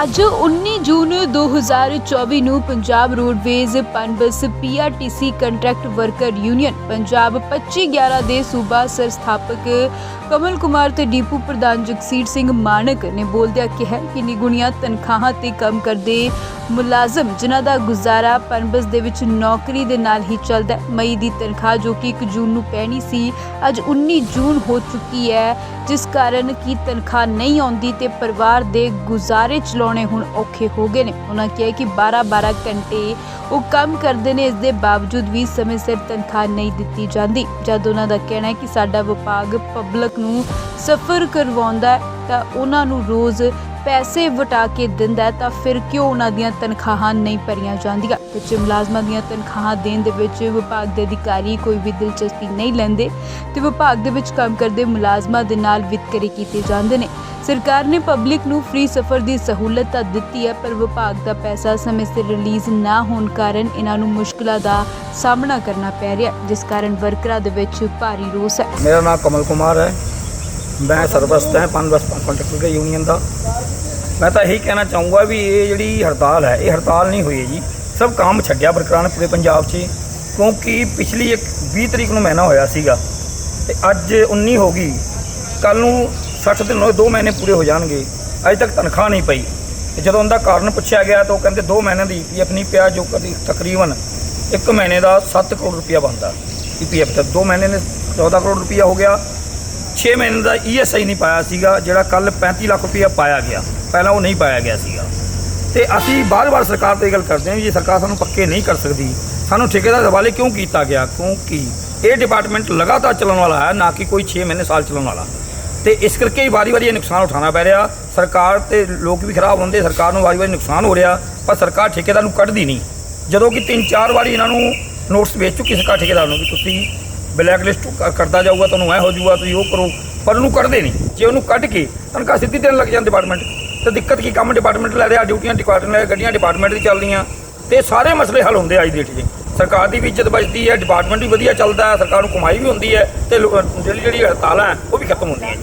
ਅੱਜ 19 ਜੂਨ 2024 ਨੂੰ Punjab roadways Punbus PRTC contract worker union Punjab 2511 ਦੇ ਸੂਬਾ ਸੰਸਥਾਪਕ ਕਮਲ ਕੁਮਾਰ ਤੇ ਡੀਪੂ ਪ੍ਰਧਾਨ ਜਗਸੀਰ ਸਿੰਘ ਮਾਨਕ ਨੇ ਬੋਲਦਿਆਂ ਕਿਹਾ ਕਿ ਨਿਗੁਣੀਆਂ ਤਨਖਾਹਾਂ ਤੇ ਕੰਮ ਕਰਦੇ ਮੁਲਾਜ਼ਮ, ਜਿਨ੍ਹਾਂ ਦਾ ਗੁਜ਼ਾਰਾ ਪਨਬਸ ਦੇ ਵਿੱਚ ਨੌਕਰੀ ਦੇ ਨਾਲ ਹੀ ਚੱਲਦਾ ਮਈ ਦੀ ਤਨਖਾਹ ਜੋ ਕਿ 1 ਜੂਨ ਨੂੰ ਪੈਣੀ ਸੀ, ਅੱਜ 19 ਜੂਨ ਹੋ ਚੁੱਕੀ ਹੈ। ਜਿਸ ਕਾਰਨ ਕੀ ਤਨਖਾਹ ਨਹੀਂ ਆਉਂਦੀ ਤੇ ਪਰਿਵਾਰ ਦੇ ਗੁਜ਼ਾਰੇ ਚਲਾਉਣੇ ਹੁਣ ਔਖੇ ਹੋ ਗਏ ਨੇ। ਉਹਨਾਂ ਕਿਹਾ ਕਿ 12-12 ਘੰਟੇ ਉਹ ਕੰਮ ਕਰਦੇ ਨੇ, ਇਸ ਦੇ ਬਾਵਜੂਦ ਵੀ ਸਮੇਂ ਸਿਰ ਤਨਖਾਹ ਨਹੀਂ ਦਿੱਤੀ ਜਾਂਦੀ। ਜਦ ਉਹਨਾਂ ਦਾ ਕਹਿਣਾ ਹੈ ਕਿ ਸਾਡਾ ਵਿਭਾਗ ਪਬਲਿਕ ਨੂੰ ਸਫਰ ਕਰਵਾਉਂਦਾ ਤਾਂ ਉਹਨਾਂ ਨੂੰ ਰੋਜ਼ ਪੈਸੇ ਵਟਾ ਕੇ ਦਿੰਦਾ ਤਾਂ ਫਿਰ ਕਿਉਂ ਉਹਨਾਂ ਦੀਆਂ ਤਨਖਾਹਾਂ ਨਹੀਂ ਭਰੀਆਂ ਜਾਂਦੀਆਂ? ਤੇ ਮੁਲਾਜ਼ਮਾਂ ਦੀਆਂ ਤਨਖਾਹਾਂ ਦੇਣ ਦੇ ਵਿੱਚ ਵਿਭਾਗ ਦੇ ਅਧਿਕਾਰੀ ਕੋਈ ਵੀ ਦਿਲਚਸਪੀ ਨਹੀਂ ਲੈਂਦੇ ਤੇ ਵਿਭਾਗ ਦੇ ਵਿੱਚ ਕੰਮ ਕਰਦੇ ਮੁਲਾਜ਼ਮਾਂ ਦੇ ਨਾਲ ਵਿਤਕਰੇ ਕੀਤੇ ਜਾਂਦੇ ਨੇ। ਸਰਕਾਰ ਨੇ ਪਬਲਿਕ ਨੂੰ ਫ੍ਰੀ ਸਫ਼ਰ ਦੀ ਸਹੂਲਤ ਤਾਂ ਦਿੱਤੀ ਹੈ, ਪਰ ਵਿਭਾਗ ਦਾ ਪੈਸਾ ਸਮੇਂ ਸਿਰ ਰਿਲੀਜ਼ ਨਾ ਹੋਣ ਕਾਰਨ ਇਹਨਾਂ ਨੂੰ ਮੁਸ਼ਕਲਾਂ ਦਾ ਸਾਹਮਣਾ ਕਰਨਾ ਪੈ ਰਿਹਾ ਜਿਸ ਕਾਰਨ ਵਰਕਰਾਂ ਦੇ ਵਿੱਚ ਭਾਰੀ ਰੋਸ ਹੈ। ਮੇਰਾ ਨਾਮ ਕਮਲ ਕੁਮਾਰ ਹੈ। ਮੈਂ ਸਰਵਸਤ ਹੈ ਪਨ ਬਸ ਕੰਟਰੈਕਟਰ ਯੂਨੀਅਨ ਦਾ। ਮੈਂ ਤਾਂ ਇਹੀ ਕਹਿਣਾ ਚਾਹੂੰਗਾ ਵੀ ਇਹ ਜਿਹੜੀ ਹੜਤਾਲ ਹੈ, ਇਹ ਹੜਤਾਲ ਨਹੀਂ ਹੋਈ ਹੈ ਜੀ। ਸਭ ਕੰਮ ਛੱਡਿਆ ਵਰਕਰਾਂ ਪੂਰੇ ਪੰਜਾਬ 'ਚ ਕਿਉਂਕਿ ਪਿਛਲੀ ਇੱਕ 20 ਤਰੀਕ ਨੂੰ ਮਹੀਨਾ ਹੋਇਆ ਸੀਗਾ। ਤੇ ਅੱਜ 19 ਹੋ ਗਈ। ਕੱਲ ਨੂੰ 60 ਦਿਨ ਹੋਏ 2 ਮਹੀਨੇ ਪੂਰੇ ਹੋ ਜਾਣਗੇ। ਅਜੇ ਤੱਕ ਤਨਖਾਹ ਨਹੀਂ ਪਈ। ਤੇ ਜਦੋਂ ਉਹਦਾ ਕਾਰਨ ਪੁੱਛਿਆ ਗਿਆ, ਤਾਂ ਉਹ ਕਹਿੰਦੇ 2 ਮਹੀਨਿਆਂ ਦੀ ਈਪੀਐਫ ਨਹੀਂ ਪਿਆ, ਜੋ ਕਦੀ ਤਕਰੀਬਨ 1 ਮਹੀਨੇ ਦਾ 7 ਕਰੋੜ ਰੁਪਇਆ ਬਣਦਾ। ਈਪੀਐਫ ਦਾ 2 ਮਹੀਨੇ ਨੇ 14 ਕਰੋੜ ਰੁਪਇਆ ਹੋ ਗਿਆ। 6 ਮਹੀਨੇ ਦਾ ਈਐਸਆਈ ਨਹੀਂ ਪਾਇਆ ਸੀਗਾ, ਜਿਹੜਾ ਕੱਲ 35 ਲੱਖ ਰੁਪਇਆ ਪਾਇਆ ਗਿਆ। ਪਹਿਲਾਂ ਉਹ ਨਹੀਂ ਪਾਇਆ ਗਿਆ ਸੀਗਾ। ਤੇ ਅਸੀਂ ਬਾਰ-ਬਾਰ ਸਰਕਾਰ ਤੇ ਇਹ ਗੱਲ ਕਰਦੇ ਹਾਂ ਵੀ ਜੇ ਸਰਕਾਰ ਸਾਨੂੰ ਪੱਕੇ ਨਹੀਂ ਕਰ ਸਕਦੀ, ਸਾਨੂੰ ਠੇਕੇਦਾਰ ਦੇ ਹਵਾਲੇ ਕਿਉਂ ਕੀਤਾ ਗਿਆ? ਕਿਉਂਕਿ ਇਹ ਡਿਪਾਰਟਮੈਂਟ ਲਗਾਤਾਰ ਚੱਲਣ ਵਾਲਾ ਹੈ, ਨਾ ਕਿ ਕੋਈ 6 ਮਹੀਨੇ ਸਾਲ ਚੱਲਣ ਵਾਲਾ। ਤੇ ਇਸ ਕਰਕੇ ਹੀ ਵਾਰੀ-ਵਾਰੀ ਇਹ ਨੁਕਸਾਨ ਉਠਾਉਣਾ ਪੈ ਰਿਹਾ। ਸਰਕਾਰ ਤੇ ਲੋਕ ਵੀ ਖਰਾਬ ਹੁੰਦੇ, ਸਰਕਾਰ ਨੂੰ ਵਾਰੀ-ਵਾਰੀ ਨੁਕਸਾਨ ਹੋ ਰਿਹਾ, ਪਰ ਸਰਕਾਰ ਠੇਕੇਦਾਰ ਨੂੰ ਕੱਢਦੀ ਨਹੀਂ। ਜਦੋਂ ਕਿ ਤਿੰਨ ਚਾਰ ਵਾਰੀ ਇਹਨਾਂ ਨੂੰ ਨੋਟਿਸ ਵੇਚ ਚੁੱਕੀ ਸਰਕਾਰ ਠੇਕੇਦਾਰ ਨੂੰ ਵੀ ਤੁਸੀਂ ਬਲੈਕ ਲਿਸਟ ਕਰਦਾ ਜਾਊਗਾ, ਤੁਹਾਨੂੰ ਐ ਹੋ ਜਾਊਗਾ ਤੁਸੀਂ ਉਹ ਕਰੋ, ਪਰ ਉਹਨੂੰ ਕੱਢਦੇ ਨਹੀਂ। ਜੇ ਉਹਨੂੰ ਕੱਢ ਕੇ ਤਨਖਾਹ ਸਿੱਧੀ ਦੇਣ ਲੱਗ ਜਾਂਦਾ ਡਿਪਾਰਟਮੈਂਟ ਤੇ ਦਿੱਕਤ ਕੀ, ਕੰਮ ਡਿਪਾਰਟਮੈਂਟ ਲੈ ਰਿਹਾ ਡਿਊਟੀਆਂ ਡਿਪਾਰਟਮੈਂਟ ਗੱਡੀਆਂ ਡਿਪਾਰਟਮੈਂਟ ਦੀ ਚੱਲਦੀਆਂ। ਤੇ ਸਾਰੇ ਮਸਲੇ ਹੱਲ ਹੁੰਦੇ ਆ ਅੱਜ ਦੀ ਡੇਟ 'ਚ। ਸਰਕਾਰ ਦੀ ਵੀ ਇੱਜ਼ਤ ਬਚਦੀ ਹੈ ਡਿਪਾਰਟਮੈਂਟ ਵੀ ਵਧੀਆ ਚੱਲਦਾ ਹੈ, ਸਰਕਾਰ ਨੂੰ ਕਮਾਈ ਵੀ ਹੁੰਦੀ ਹੈ, ਤੇ ਜਿਹੜੀ ਜਿਹੜੀ ਹੜਤਾਲਾਂ ਹੈ, ਉਹ ਵੀ ਖਤਮ ਹੁੰਦੀਆਂ